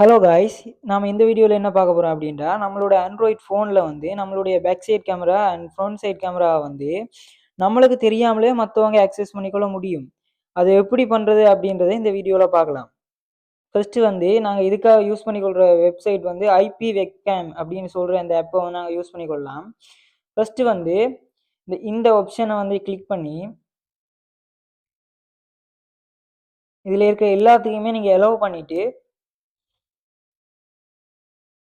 Hello guys நாம் இந்த வீடியோவில் என்ன பார்க்க போகிறோம் அப்படின்றா நம்மளோட ஆண்ட்ராய்ட் ஃபோனில் வந்து நம்மளுடைய back side camera and front side camera வந்து நம்மளுக்கு தெரியாமலே மற்றவங்க ஆக்சஸ் பண்ணிக்கொள்ள முடியும். அது எப்படி பண்ணுறது அப்படின்றத இந்த வீடியோவில் பார்க்கலாம். ஃபர்ஸ்ட்டு வந்து நாங்கள் இதுக்காக யூஸ் பண்ணிக்கொள்கிற வெப்சைட் வந்து ஐபி வெப்கேம் அப்படின்னு சொல்கிற அந்த ஆப்பை வந்து நாங்கள் யூஸ் பண்ணிக்கொள்ளலாம். ஃபஸ்ட்டு வந்து இந்த இந்த ஆப்ஷனை வந்து கிளிக் பண்ணி இதில் இருக்கிற எல்லாத்துக்குமே நீங்கள் எலோவ் பண்ணிவிட்டு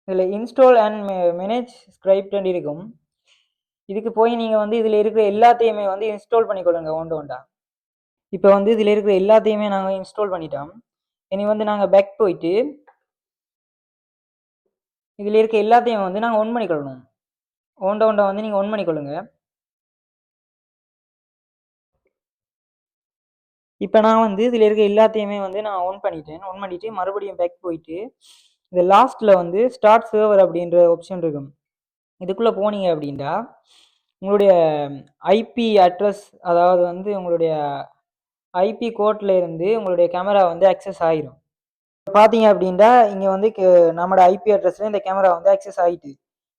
இதில் இன்ஸ்டால் அண்ட் மேனேஜ் ஸ்கிரைப்ட் இருக்கும். இதுக்கு போய் நீங்கள் வந்து இதில் இருக்கிற எல்லாத்தையுமே வந்து இன்ஸ்டால் பண்ணிக்கொள்ளுங்க ஒன்று ஒன்றா இப்போ வந்து இதில் இருக்கிற எல்லாத்தையுமே நாங்கள் இன்ஸ்டால் பண்ணிட்டோம். இனி வந்து நாங்கள் பேக் போயிட்டு இதில் இருக்க எல்லாத்தையும் வந்து நாங்கள் ஒன் பண்ணிக்கொள்ளணும் ஓண்ட ஒன்றை வந்து நீங்கள் ஒன் பண்ணிக்கொள்ளுங்க இப்போ நான் வந்து இதில் இருக்க எல்லாத்தையுமே வந்து நான் ஒன் பண்ணிட்டேன். ஒன் பண்ணிவிட்டு மறுபடியும் பேக் போயிட்டு இந்த லாஸ்ட்டில் வந்து ஸ்டார்ட் சர்வர் அப்படின்ற ஆப்ஷன் இருக்கும். இதுக்குள்ளே போனீங்க அப்படின்னா உங்களுடைய ஐபி அட்ரஸ் அதாவது வந்து உங்களுடைய ஐபி கோட்டில் இருந்து உங்களுடைய கேமரா வந்து அக்சஸ் ஆகிரும் பார்த்தீங்க அப்படின்னா இங்கே வந்து நம்மளோட ஐபி அட்ரஸில் இந்த கேமரா வந்து அக்சஸ் ஆகிட்டு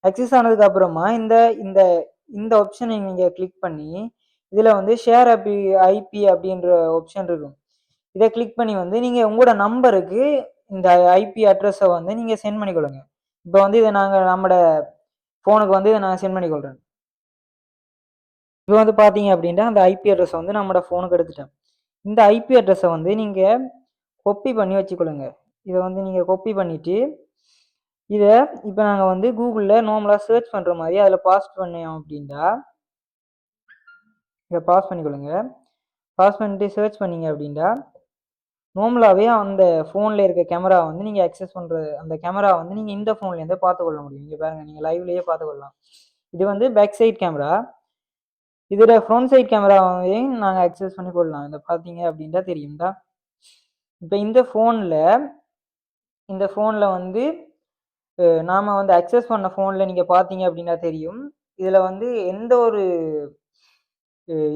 அக்சஸ் ஆனதுக்கு அப்புறமா இந்த இந்த இந்த ஆப்ஷனை நீங்கள் கிளிக் பண்ணி இதில் வந்து ஷேர் ஐபி ஐபி அப்படின்ற ஆப்ஷன் இருக்கும். இதை கிளிக் பண்ணி வந்து நீங்கள் உங்களோட நம்பருக்கு இந்த ஐபி அட்ரஸை வந்து நீங்கள் சென்ட் பண்ணிக்கொள்ளுங்க. இப்போ வந்து இதை நாங்கள் நம்மளோட ஃபோனுக்கு வந்து இதை நான் சென்ட் பண்ணிக்கொள்கிறேன் இப்போ வந்து பார்த்தீங்க அப்படின்னா அந்த ஐபி அட்ரஸை வந்து நம்மளோட ஃபோனுக்கு எடுத்துட்டேன் இந்த ஐபி அட்ரஸை வந்து நீங்கள் கொப்பி பண்ணி வச்சுக்கொள்ளுங்க. இதை வந்து நீங்கள் கொப்பி பண்ணிவிட்டு இதை இப்போ நாங்கள் வந்து கூகுளில் நார்மலாக சர்ச் பண்ணுற மாதிரி அதில் பாஸ் பண்ணோம் அப்படின்னா இதை பாஸ் பண்ணிக்கொள்ளுங்க. பாஸ் பண்ணிட்டு சர்ச் பண்ணீங்க அப்படின்னா நோம்லாவே அந்த ஃபோனில் இருக்க கேமரா வந்து நீங்கள் அக்சஸ் பண்ணுற அந்த கேமரா வந்து நீங்கள் இந்த ஃபோன்லேருந்தே பார்த்துக்கொள்ள முடியும். இங்கே பாருங்கள் நீங்கள் லைவ்லேயே பார்த்துக்கொள்ளலாம் இது வந்து பேக் சைட் கேமரா இதோட ஃப்ரண்ட் சைட் கேமராவையும் நாங்கள் அக்சஸ் பண்ணி கொள்ளலாம். இதை பார்த்தீங்க அப்படின்ட்டா தெரியும்டா. இப்போ இந்த ஃபோனில் இந்த ஃபோனில் வந்து நாம் வந்து அக்சஸ் பண்ண ஃபோனில் நீங்கள் பார்த்தீங்க அப்படின்னா தெரியும். இதில் வந்து எந்த ஒரு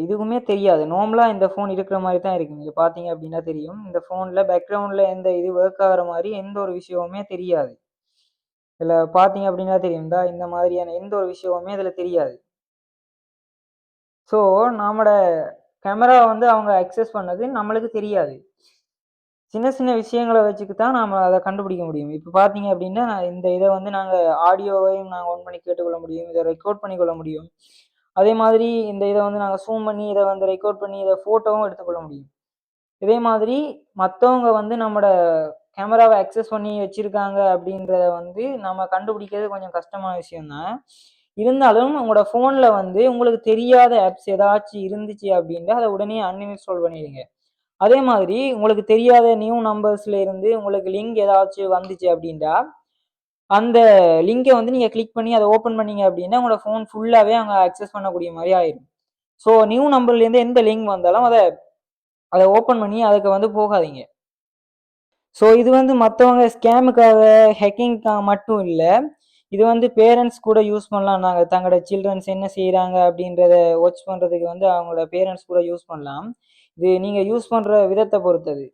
இதுவுமே தெரியாது. நார்மலாக இந்த ஃபோன் இருக்கிற மாதிரி தான் இருக்குது நீங்கள் பார்த்தீங்க அப்படின்னா தெரியும். இந்த ஃபோனில் பேக்ரவுண்டில் எந்த இது ஒர்க் ஆகிற மாதிரி எந்த ஒரு விஷயமுமே தெரியாது. இதில் பார்த்தீங்க அப்படின்னா தெரியும். தான் இந்த மாதிரியான எந்த ஒரு விஷயமுமே இதில் தெரியாது. ஸோ நம்மளோட கேமரா வந்து அவங்க அக்சஸ் பண்ணது நம்மளுக்கு தெரியாது. சின்ன சின்ன விஷயங்களை வச்சுக்கு தான் நாம் அதை கண்டுபிடிக்க முடியும். இப்போ பார்த்தீங்க அப்படின்னா இந்த இதை வந்து நாங்கள் ஆடியோவையும் நாங்கள் ஒன் பண்ணி கேட்டுக்கொள்ள முடியும். இதை ரெக்கார்ட் பண்ணிக்கொள்ள முடியும். அதே மாதிரி இந்த இதை வந்து நாங்கள் ஜூம் பண்ணி இதை வந்து ரெக்கார்ட் பண்ணி இதை ஃபோட்டோவும் எடுத்துக்கொள்ள முடியும். இதே மாதிரி மற்றவங்க வந்து நம்மளோட கேமராவை அக்சஸ் பண்ணி வச்சுருக்காங்க அப்படின்றத வந்து நம்ம கண்டுபிடிக்கிறது கொஞ்சம் கஷ்டமான விஷயம்தான். இருந்தாலும் உங்களோட ஃபோனில் வந்து உங்களுக்கு தெரியாத ஆப்ஸ் ஏதாச்சும் இருந்துச்சு அப்படின்ட்டு அதை உடனே அன்இன்ஸ்டால் பண்ணிடுங்க. அதே மாதிரி உங்களுக்கு தெரியாத நியூ நம்பர்ஸ்ல இருந்து உங்களுக்கு லிங்க் ஏதாச்சும் வந்துச்சு அப்படின்ட்டா அந்த லிங்கை வந்து நீங்கள் கிளிக் பண்ணி அதை ஓப்பன் பண்ணீங்க அப்படின்னா உங்களோட ஃபோன் ஃபுல்லாகவே அங்கே அக்சஸ் பண்ணக்கூடிய மாதிரி ஆயிடும் ஸோ நியூ நம்பர்லேருந்து எந்த லிங்க் வந்தாலும் அதை அதை ஓப்பன் பண்ணி அதுக்கு வந்து போகாதீங்க. ஸோ இது வந்து மற்றவங்க ஸ்கேமுக்காக ஹேக்கிங்க்காக மட்டும் இல்லை. இது வந்து பேரண்ட்ஸ் கூட யூஸ் பண்ணலாம். நாங்கள் தங்களோட சில்ட்ரன்ஸ் என்ன செய்கிறாங்க அப்படின்றத வாட்ச் பண்ணுறதுக்கு வந்து அவங்களோட பேரண்ட்ஸ் கூட யூஸ் பண்ணலாம். இது நீங்கள் யூஸ் பண்ணுற விதத்தை பொறுத்தது.